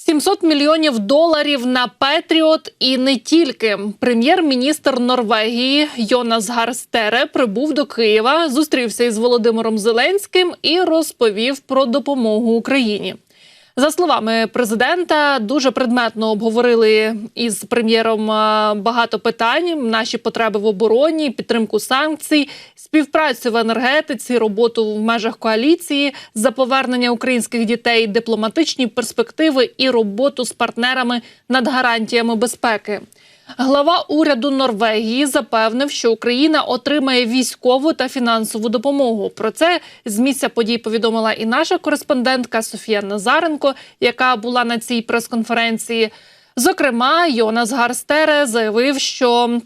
700 мільйонів доларів на Петріот і не тільки. Прем'єр-міністр Норвегії Йонас Гарстере прибув до Києва, зустрівся із Володимиром Зеленським і розповів про допомогу Україні. За словами президента, дуже предметно обговорили із прем'єром е, багато питань: наші потреби в обороні, підтримку санкцій, співпрацю в енергетиці, роботу в межах коаліції, за повернення українських дітей, дипломатичні перспективи і роботу з партнерами над гарантіями безпеки. Глава уряду Норвегії запевнив, що Україна отримає військову та фінансову допомогу. Про це з місця подій повідомила і наша кореспондентка Софія Назаренко, яка була на цій прес-конференції. Зокрема, Йонас Гарстере заявив, що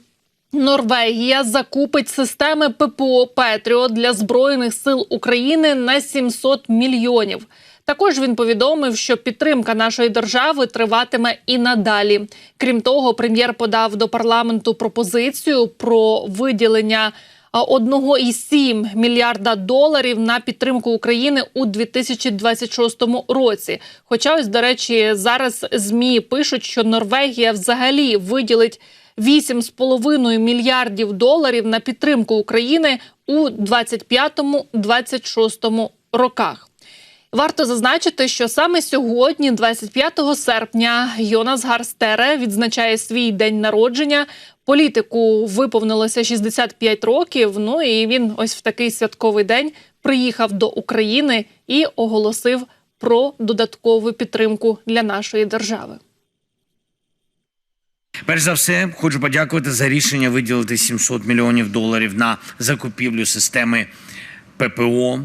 Норвегія закупить системи ППО Петріот для збройних сил України на 700 мільйонів. Також він повідомив, що підтримка нашої держави триватиме і надалі. Крім того, прем'єр подав до парламенту пропозицію про виділення а, 1,7 мільярда доларів на підтримку України у 2026 році. Хоча, ось до речі, зараз змі пишуть, що Норвегія взагалі виділить 8,5 мільярдів доларів на підтримку України у 25-26 роках. Варто зазначити, що саме сьогодні, 25 серпня, Йонас Гарстере відзначає свій день народження. Політику виповнилося 65 років. Ну і він ось в такий святковий день приїхав до України і оголосив про додаткову підтримку для нашої держави. Перш за все, хочу подякувати за рішення виділити 700 мільйонів доларів на закупівлю системи ППО.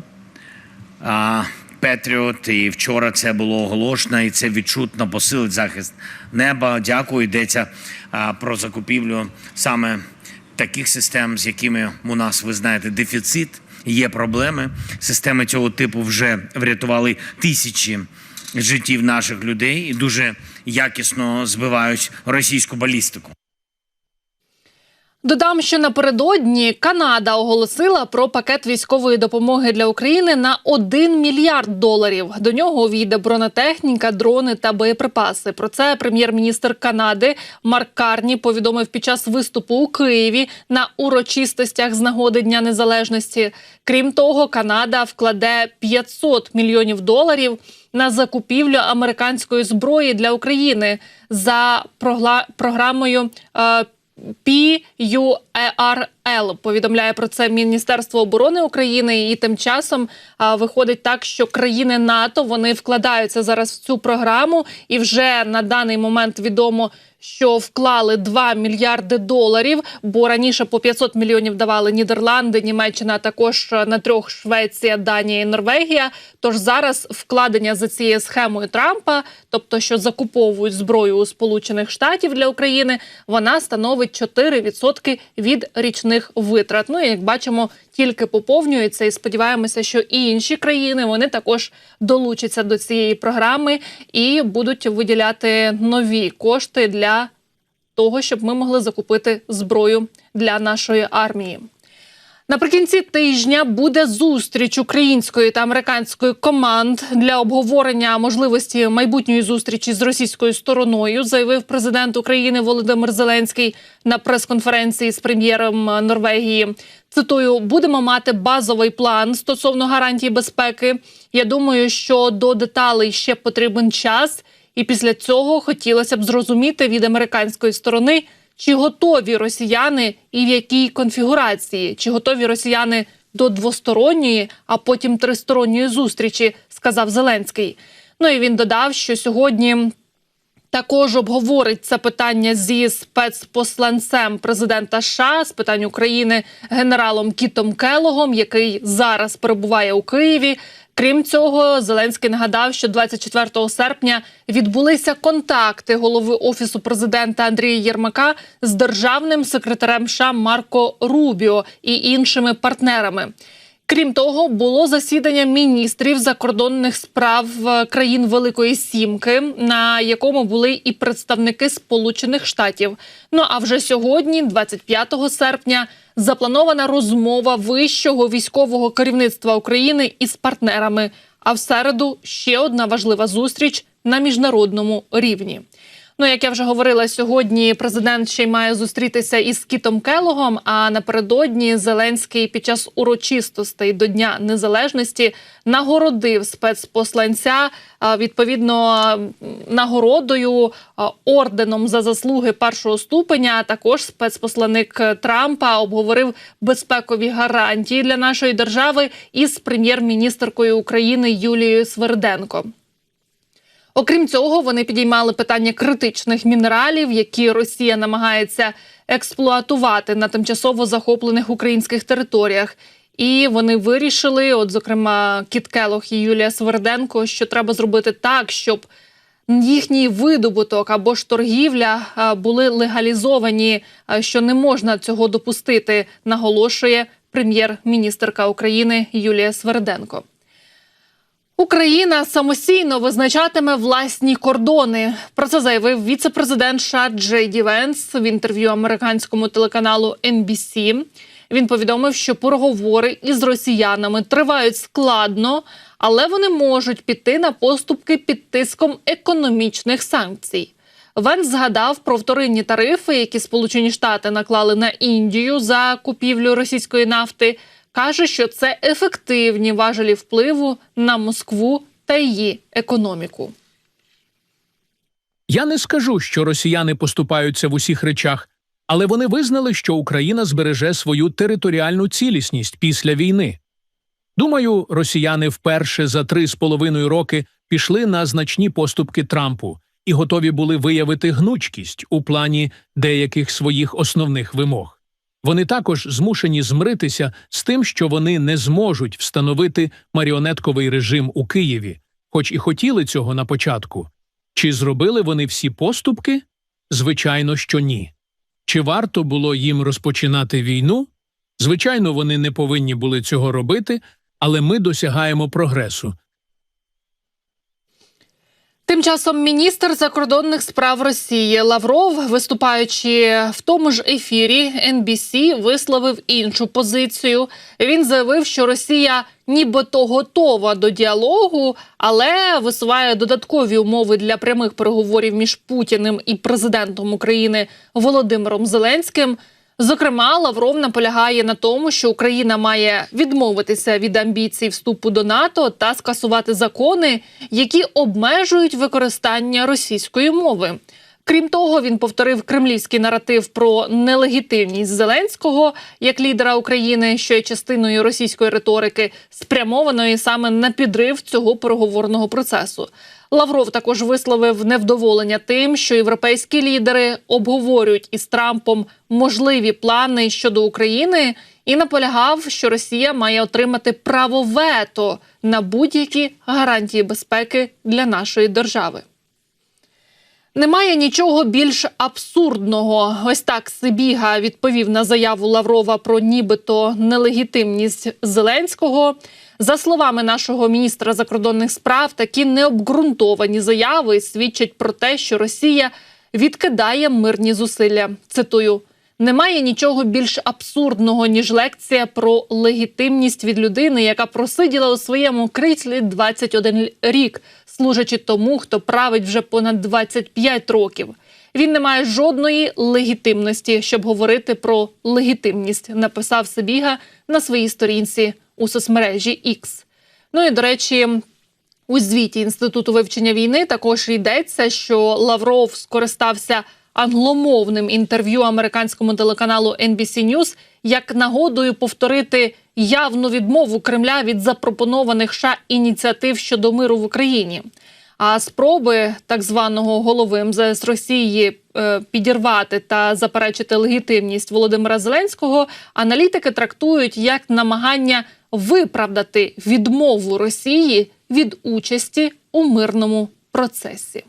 Петріот, і вчора це було оголошено, і це відчутно посилить захист неба. Дякую. Йдеться про закупівлю саме таких систем, з якими у нас ви знаєте дефіцит. Є проблеми. Системи цього типу вже врятували тисячі життів наших людей і дуже якісно збивають російську балістику. Додам, що напередодні Канада оголосила про пакет військової допомоги для України на 1 мільярд доларів. До нього увійде бронетехніка, дрони та боєприпаси. Про це прем'єр-міністр Канади Марк Карні повідомив під час виступу у Києві на урочистостях з нагоди Дня Незалежності. Крім того, Канада вкладе 500 мільйонів доларів на закупівлю американської зброї для України за програмою. Е, PUERL повідомляє про це Міністерство оборони України. І тим часом а, виходить так, що країни НАТО вони вкладаються зараз в цю програму, і вже на даний момент відомо. Що вклали 2 мільярди доларів, бо раніше по 500 мільйонів давали Нідерланди, Німеччина, а також на трьох Швеція, Данія і Норвегія. Тож зараз вкладення за цією схемою Трампа, тобто що закуповують зброю у Сполучених Штатів для України, вона становить 4% від річних витрат. Ну і як бачимо, тільки поповнюється, і сподіваємося, що і інші країни вони також долучаться до цієї програми і будуть виділяти нові кошти для того, щоб ми могли закупити зброю для нашої армії. Наприкінці тижня буде зустріч української та американської команд для обговорення можливості майбутньої зустрічі з російською стороною, заявив президент України Володимир Зеленський на прес-конференції з прем'єром Норвегії. Цитую, будемо мати базовий план стосовно гарантій безпеки. Я думаю, що до деталей ще потрібен час, і після цього хотілося б зрозуміти від американської сторони. Чи готові росіяни і в якій конфігурації? Чи готові росіяни до двосторонньої, а потім тристоронньої зустрічі? сказав Зеленський. Ну і він додав, що сьогодні також обговорить це питання зі спецпосланцем президента США з питань України генералом Кітом Келогом, який зараз перебуває у Києві. Крім цього, Зеленський нагадав, що 24 серпня відбулися контакти голови офісу президента Андрія Єрмака з державним секретарем США Марко Рубіо і іншими партнерами. Крім того, було засідання міністрів закордонних справ е, країн Великої Сімки, на якому були і представники Сполучених Штатів. Ну а вже сьогодні, 25 серпня, запланована розмова вищого військового керівництва України із партнерами. А в середу ще одна важлива зустріч на міжнародному рівні. Ну, як я вже говорила сьогодні, президент ще й має зустрітися із Кітом Келогом. А напередодні Зеленський під час урочистостей до Дня Незалежності нагородив спецпосланця відповідно нагородою орденом за заслуги першого ступеня. Також спецпосланник Трампа обговорив безпекові гарантії для нашої держави із прем'єр-міністркою України Юлією Сверденко. Окрім цього, вони підіймали питання критичних мінералів, які Росія намагається експлуатувати на тимчасово захоплених українських територіях. І вони вирішили, от зокрема, Кіт Келох і Юлія Сверденко, що треба зробити так, щоб їхній видобуток або ж торгівля були легалізовані, що не можна цього допустити, наголошує прем'єр-міністерка України Юлія Сверденко. Україна самостійно визначатиме власні кордони. Про це заявив віце-президент США Джей Венс в інтерв'ю американському телеканалу NBC. Він повідомив, що переговори із росіянами тривають складно, але вони можуть піти на поступки під тиском економічних санкцій. Венс згадав про вторинні тарифи, які Сполучені Штати наклали на Індію за купівлю російської нафти. Каже, що це ефективні важелі впливу на Москву та її економіку. Я не скажу, що росіяни поступаються в усіх речах, але вони визнали, що Україна збереже свою територіальну цілісність після війни. Думаю, росіяни вперше за три з половиною роки пішли на значні поступки Трампу і готові були виявити гнучкість у плані деяких своїх основних вимог. Вони також змушені змиритися з тим, що вони не зможуть встановити маріонетковий режим у Києві, хоч і хотіли цього на початку. Чи зробили вони всі поступки? Звичайно, що ні. Чи варто було їм розпочинати війну? Звичайно, вони не повинні були цього робити, але ми досягаємо прогресу. Тим часом міністр закордонних справ Росії Лавров, виступаючи в тому ж ефірі NBC, висловив іншу позицію. Він заявив, що Росія нібито готова до діалогу, але висуває додаткові умови для прямих переговорів між Путіним і президентом України Володимиром Зеленським. Зокрема, Лавров наполягає на тому, що Україна має відмовитися від амбіцій вступу до НАТО та скасувати закони, які обмежують використання російської мови. Крім того, він повторив кремлівський наратив про нелегітимність Зеленського як лідера України, що є частиною російської риторики, спрямованої саме на підрив цього переговорного процесу. Лавров також висловив невдоволення тим, що європейські лідери обговорюють із Трампом можливі плани щодо України, і наполягав, що Росія має отримати право вето на будь-які гарантії безпеки для нашої держави. Немає нічого більш абсурдного. Ось так Сибіга відповів на заяву Лаврова про нібито нелегітимність Зеленського. За словами нашого міністра закордонних справ, такі необґрунтовані заяви свідчать про те, що Росія відкидає мирні зусилля. Цитую. Немає нічого більш абсурдного ніж лекція про легітимність від людини, яка просиділа у своєму кріслі 21 рік, служачи тому, хто править вже понад 25 років. Він не має жодної легітимності, щоб говорити про легітимність, написав Сибіга на своїй сторінці у соцмережі X. Ну і до речі, у звіті інституту вивчення війни також йдеться, що Лавров скористався англомовним інтерв'ю американському телеканалу NBC News як нагодою повторити явну відмову Кремля від запропонованих США ініціатив щодо миру в Україні. А спроби так званого голови МЗС Росії е, підірвати та заперечити легітимність Володимира Зеленського аналітики трактують як намагання виправдати відмову Росії від участі у мирному процесі.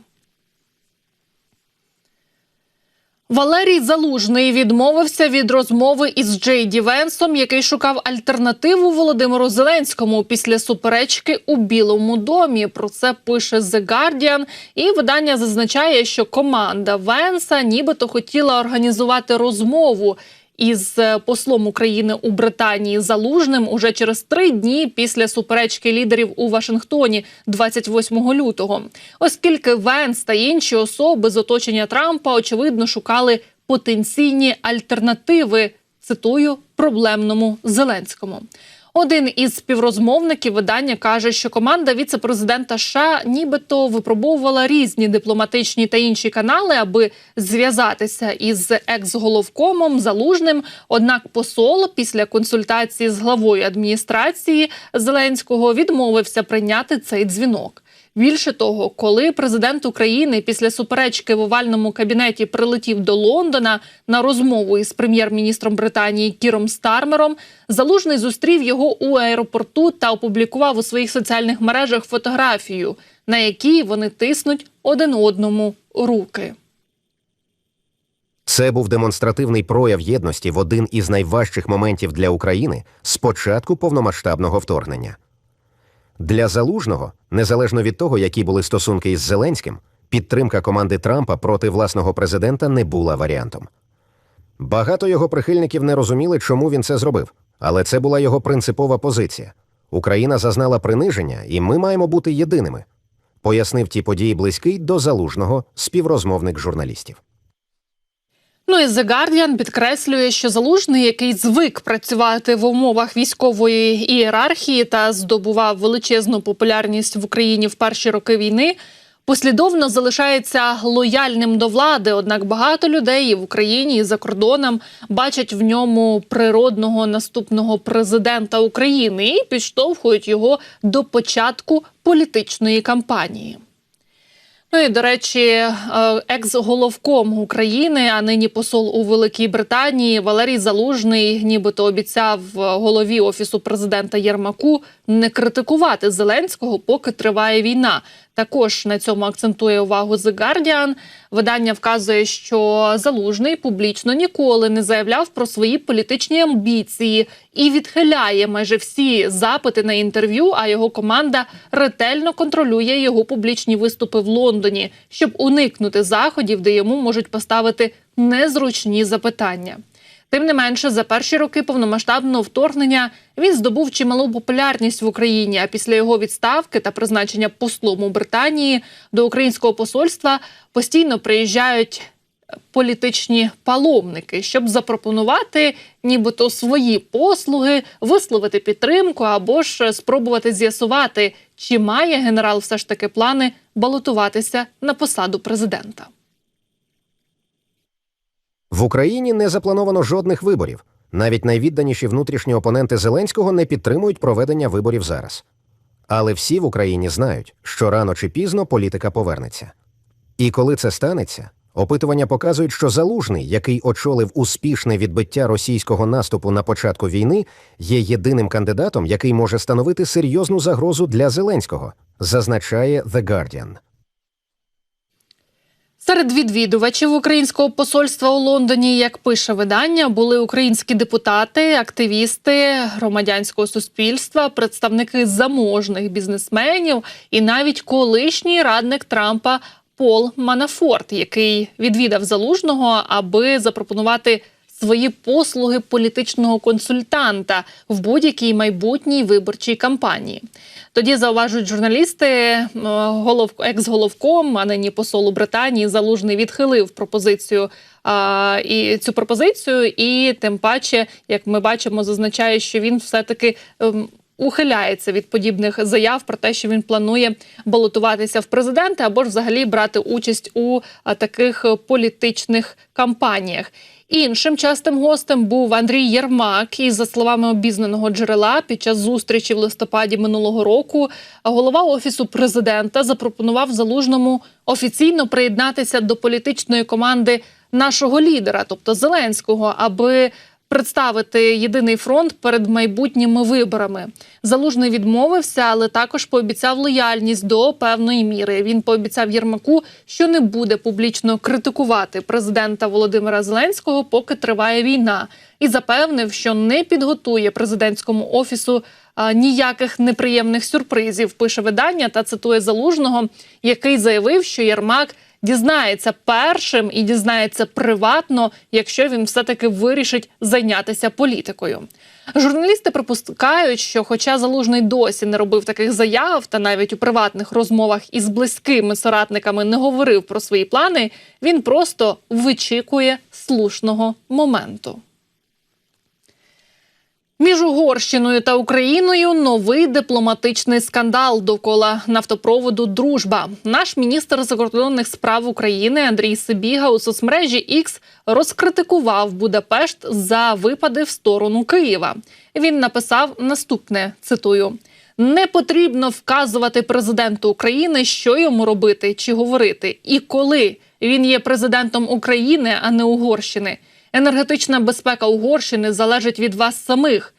Валерій Залужний відмовився від розмови із Джей Ді Венсом, який шукав альтернативу Володимиру Зеленському після суперечки у Білому домі. Про це пише The Guardian. І видання зазначає, що команда Венса нібито хотіла організувати розмову із е, послом України у Британії Залужним уже через три дні після суперечки лідерів у Вашингтоні 28 лютого, оскільки Венс та інші особи з оточення Трампа очевидно шукали потенційні альтернативи. Цитую проблемному Зеленському. Один із співрозмовників видання каже, що команда віце-президента США нібито випробовувала різні дипломатичні та інші канали, аби зв'язатися із екс-головкомом залужним. Однак посол після консультації з главою адміністрації Зеленського відмовився прийняти цей дзвінок. Більше того, коли президент України після суперечки в овальному кабінеті прилетів до Лондона на розмову із прем'єр-міністром Британії Кіром Стармером, залужний зустрів його у аеропорту та опублікував у своїх соціальних мережах фотографію, на якій вони тиснуть один одному руки. Це був демонстративний прояв єдності в один із найважчих моментів для України з початку повномасштабного вторгнення. Для залужного, незалежно від того, які були стосунки із Зеленським, підтримка команди Трампа проти власного президента не була варіантом. Багато його прихильників не розуміли, чому він це зробив, але це була його принципова позиція. Україна зазнала приниження, і ми маємо бути єдиними. Пояснив ті події близький до залужного співрозмовник журналістів. Ну і The Guardian підкреслює, що залужний, який звик працювати в умовах військової ієрархії та здобував величезну популярність в Україні в перші роки війни, послідовно залишається лояльним до влади. Однак багато людей і в Україні і за кордоном бачать в ньому природного наступного президента України і підштовхують його до початку політичної кампанії. Ну і до речі, е, екс-головком України, а нині посол у Великій Британії Валерій Залужний, нібито обіцяв голові офісу президента Єрмаку не критикувати Зеленського, поки триває війна. Також на цьому акцентує увагу The Guardian. Видання вказує, що Залужний публічно ніколи не заявляв про свої політичні амбіції і відхиляє майже всі запити на інтерв'ю. А його команда ретельно контролює його публічні виступи в Лондоні, щоб уникнути заходів, де йому можуть поставити незручні запитання. Тим не менше, за перші роки повномасштабного вторгнення він здобув чималу популярність в Україні. А після його відставки та призначення послом у Британії до українського посольства постійно приїжджають політичні паломники, щоб запропонувати нібито свої послуги, висловити підтримку або ж спробувати з'ясувати, чи має генерал все ж таки плани балотуватися на посаду президента. В Україні не заплановано жодних виборів. Навіть найвідданіші внутрішні опоненти Зеленського не підтримують проведення виборів зараз. Але всі в Україні знають, що рано чи пізно політика повернеться. І коли це станеться, опитування показують, що залужний, який очолив успішне відбиття російського наступу на початку війни, є єдиним кандидатом, який може становити серйозну загрозу для Зеленського, зазначає The Guardian. Серед відвідувачів українського посольства у Лондоні, як пише видання, були українські депутати, активісти громадянського суспільства, представники заможних бізнесменів і навіть колишній радник Трампа Пол Манафорт, який відвідав залужного, аби запропонувати свої послуги політичного консультанта в будь-якій майбутній виборчій кампанії. Тоді зауважують журналісти, голов екс-головком, а нині посол у Британії залужний відхилив пропозицію. А, і цю пропозицію, і тим паче, як ми бачимо, зазначає, що він все таки. Ем, Ухиляється від подібних заяв про те, що він планує балотуватися в президенти або ж взагалі брати участь у таких політичних кампаніях. Іншим частим гостем був Андрій Єрмак. І за словами обізнаного джерела, під час зустрічі в листопаді минулого року голова офісу президента запропонував залужному офіційно приєднатися до політичної команди нашого лідера, тобто Зеленського, аби представити єдиний фронт перед майбутніми виборами. Залужний відмовився, але також пообіцяв лояльність до певної міри. Він пообіцяв Єрмаку, що не буде публічно критикувати президента Володимира Зеленського, поки триває війна, і запевнив, що не підготує президентському офісу ніяких неприємних сюрпризів. Пише видання та цитує залужного, який заявив, що Єрмак дізнається першим і дізнається приватно, якщо він все-таки вирішить зайнятися політикою. Журналісти припускають, що, хоча залужний досі не робив таких заяв, та навіть у приватних розмовах із близькими соратниками не говорив про свої плани, він просто вичікує слушного моменту. Між Угорщиною та Україною новий дипломатичний скандал довкола нафтопроводу Дружба. Наш міністр закордонних справ України Андрій Сибіга у соцмережі X розкритикував Будапешт за випади в сторону Києва. Він написав наступне: цитую. Не потрібно вказувати президенту України, що йому робити чи говорити, і коли він є президентом України, а не Угорщини. Енергетична безпека Угорщини залежить від вас самих.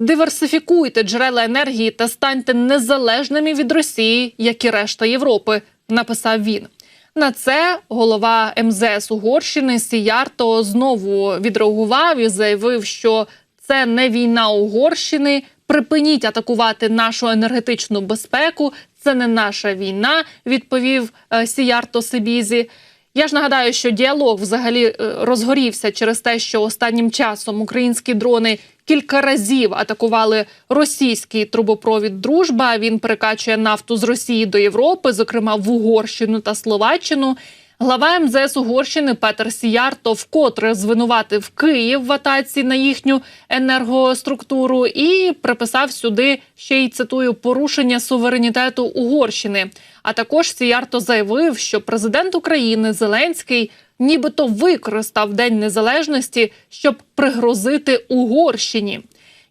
Диверсифікуйте джерела енергії та станьте незалежними від Росії, як і решта Європи, написав він. На це голова МЗС Угорщини Сіярто знову відреагував і заявив, що це не війна Угорщини. Припиніть атакувати нашу енергетичну безпеку. Це не наша війна, відповів е, Сіярто Сибізі. Я ж нагадаю, що діалог взагалі е, розгорівся через те, що останнім часом українські дрони кілька разів атакували російський трубопровід Дружба. Він перекачує нафту з Росії до Європи, зокрема в Угорщину та Словаччину. Глава МЗС Угорщини Петер Сіярто вкотре звинуватив Київ в атаці на їхню енергоструктуру і приписав сюди ще й цитую порушення суверенітету Угорщини. А також Сіярто заявив, що президент України Зеленський нібито використав День Незалежності, щоб пригрозити Угорщині.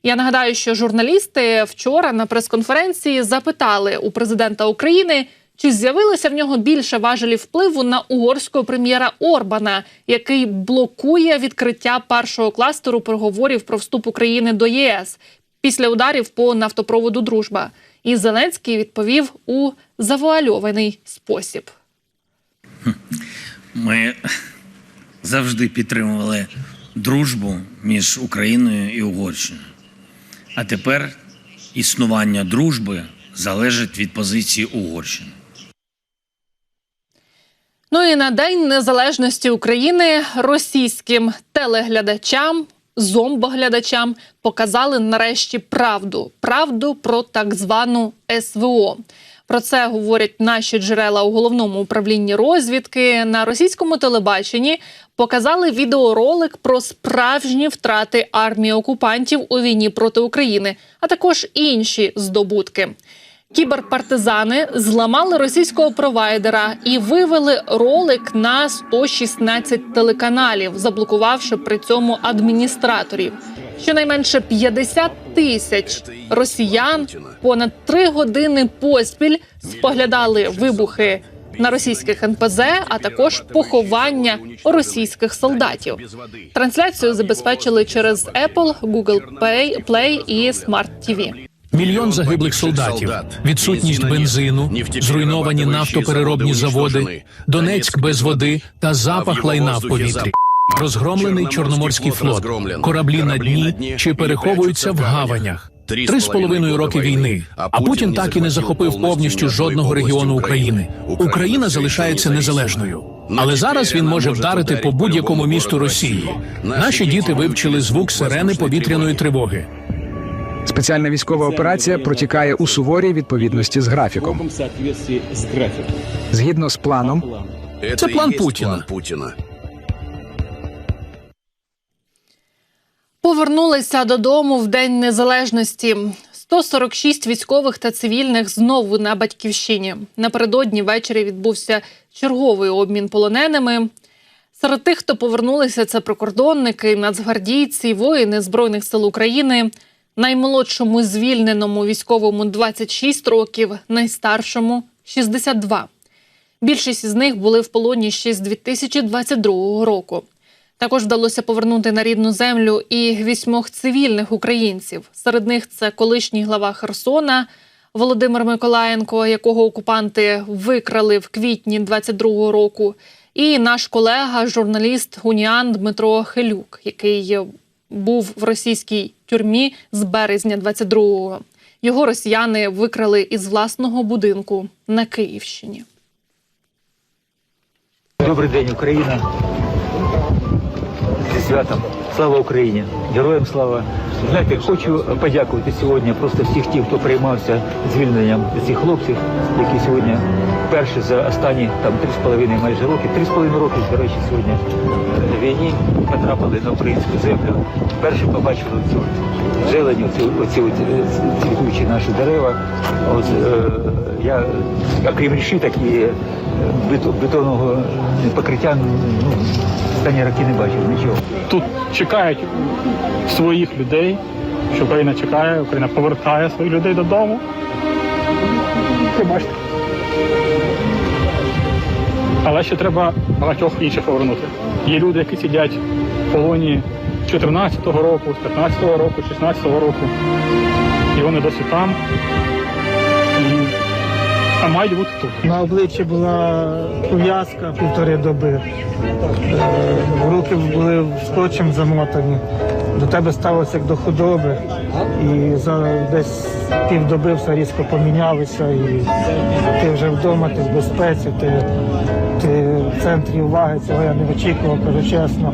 Я нагадаю, що журналісти вчора на прес-конференції запитали у президента України, чи з'явилося в нього більше важелів впливу на угорського прем'єра Орбана, який блокує відкриття першого кластеру переговорів про вступ України до ЄС після ударів по нафтопроводу Дружба. І Зеленський відповів у завуальований спосіб. Ми завжди підтримували дружбу між Україною і Угорщиною. А тепер існування дружби залежить від позиції Угорщини. Ну і на День Незалежності України російським телеглядачам, зомбоглядачам показали нарешті правду. Правду про так звану СВО. Про це говорять наші джерела у головному управлінні розвідки на російському телебаченні. Показали відеоролик про справжні втрати армії окупантів у війні проти України, а також інші здобутки. Кіберпартизани зламали російського провайдера і вивели ролик на 116 телеканалів, заблокувавши при цьому адміністраторів. Щонайменше 50 тисяч росіян понад три години поспіль споглядали вибухи на російських НПЗ, а також поховання російських солдатів. Трансляцію забезпечили через Apple, Google Play, Play і Smart TV. Мільйон загиблих солдатів, відсутність бензину, зруйновані нафтопереробні заводи, Донецьк без води та запах лайна в повітрі. Розгромлений Чорноморський флот, кораблі на дні чи переховуються в гаванях. Три з половиною роки війни. А Путін так і не захопив повністю жодного регіону України. Україна залишається незалежною. Але зараз він може вдарити по будь-якому місту Росії. Наші діти вивчили звук сирени повітряної тривоги. Спеціальна військова операція протікає у суворій відповідності з графіком. Згідно з планом, Це план Путіна. Повернулися додому в День Незалежності. 146 військових та цивільних знову на батьківщині. Напередодні ввечері відбувся черговий обмін полоненими. Серед тих, хто повернулися, це прикордонники, нацгвардійці, воїни Збройних сил України. Наймолодшому звільненому військовому 26 років, найстаршому 62. Більшість із них були в полоні ще з 2022 року. Також вдалося повернути на рідну землю і вісьмох цивільних українців. Серед них це колишній глава Херсона Володимир Миколаєнко, якого окупанти викрали в квітні 22-го року, і наш колега, журналіст Гуніан Дмитро Хелюк, який був в російській тюрмі з березня 22-го. Його росіяни викрали із власного будинку на Київщині. Добрий день, Україна. Зі святом. Слава Україні! Героям слава! Знаєте, хочу подякувати сьогодні просто всіх тих, хто приймався звільненням цих хлопців, які сьогодні вперше за останні там три з половиною майже роки, три з половиною роки, до речі, сьогодні е, війні потрапили на українську землю. Вперше побачили цю зелені, оці, оці цвітучі наші дерева. От, е, я, окрім рішиток і е, бетонного покриття, ну, останні роки не бачив нічого. тут чекають своїх людей, що Україна чекає, Україна повертає своїх людей додому. Ви бачите. Але ще треба багатьох інших повернути. Є люди, які сидять в полоні з 14-го року, з 15-го року, 16-го року. І вони досі там. А мають бути тут. На обличчі була пов'язка півтори доби. Е, Руки були скотчем замотані. До тебе ставилося як до худоби. І за десь півдоби все різко помінялося. І ти вже вдома, ти в безпеці, ти, ти в центрі уваги. Цього я не очікував, кажу чесно.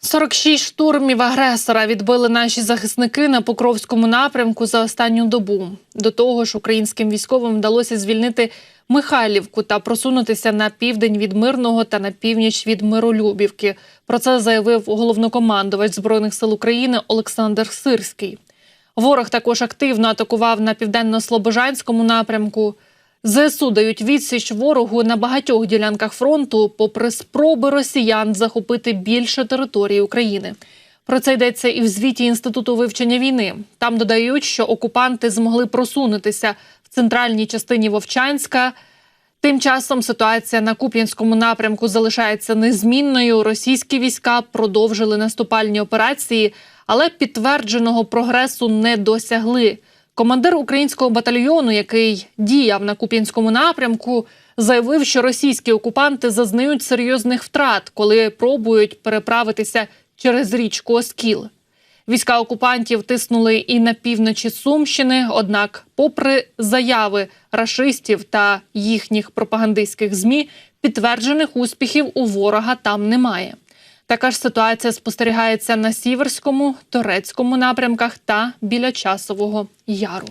46 штурмів агресора відбили наші захисники на Покровському напрямку за останню добу. До того ж, українським військовим вдалося звільнити Михайлівку та просунутися на південь від Мирного та на північ від Миролюбівки. Про це заявив головнокомандувач збройних сил України Олександр Сирський. Ворог також активно атакував на південно-слобожанському напрямку. ЗСУ дають відсіч ворогу на багатьох ділянках фронту, попри спроби росіян захопити більше території України. Про це йдеться і в звіті Інституту вивчення війни. Там додають, що окупанти змогли просунутися в центральній частині Вовчанська. Тим часом ситуація на Куп'янському напрямку залишається незмінною. Російські війська продовжили наступальні операції, але підтвердженого прогресу не досягли. Командир українського батальйону, який діяв на Куп'янському напрямку, заявив, що російські окупанти зазнають серйозних втрат, коли пробують переправитися через річку Оскіл. Війська окупантів тиснули і на півночі Сумщини. Однак, попри заяви рашистів та їхніх пропагандистських змі, підтверджених успіхів у ворога там немає. Така ж ситуація спостерігається на Сіверському, Торецькому напрямках та біля Часового Яру.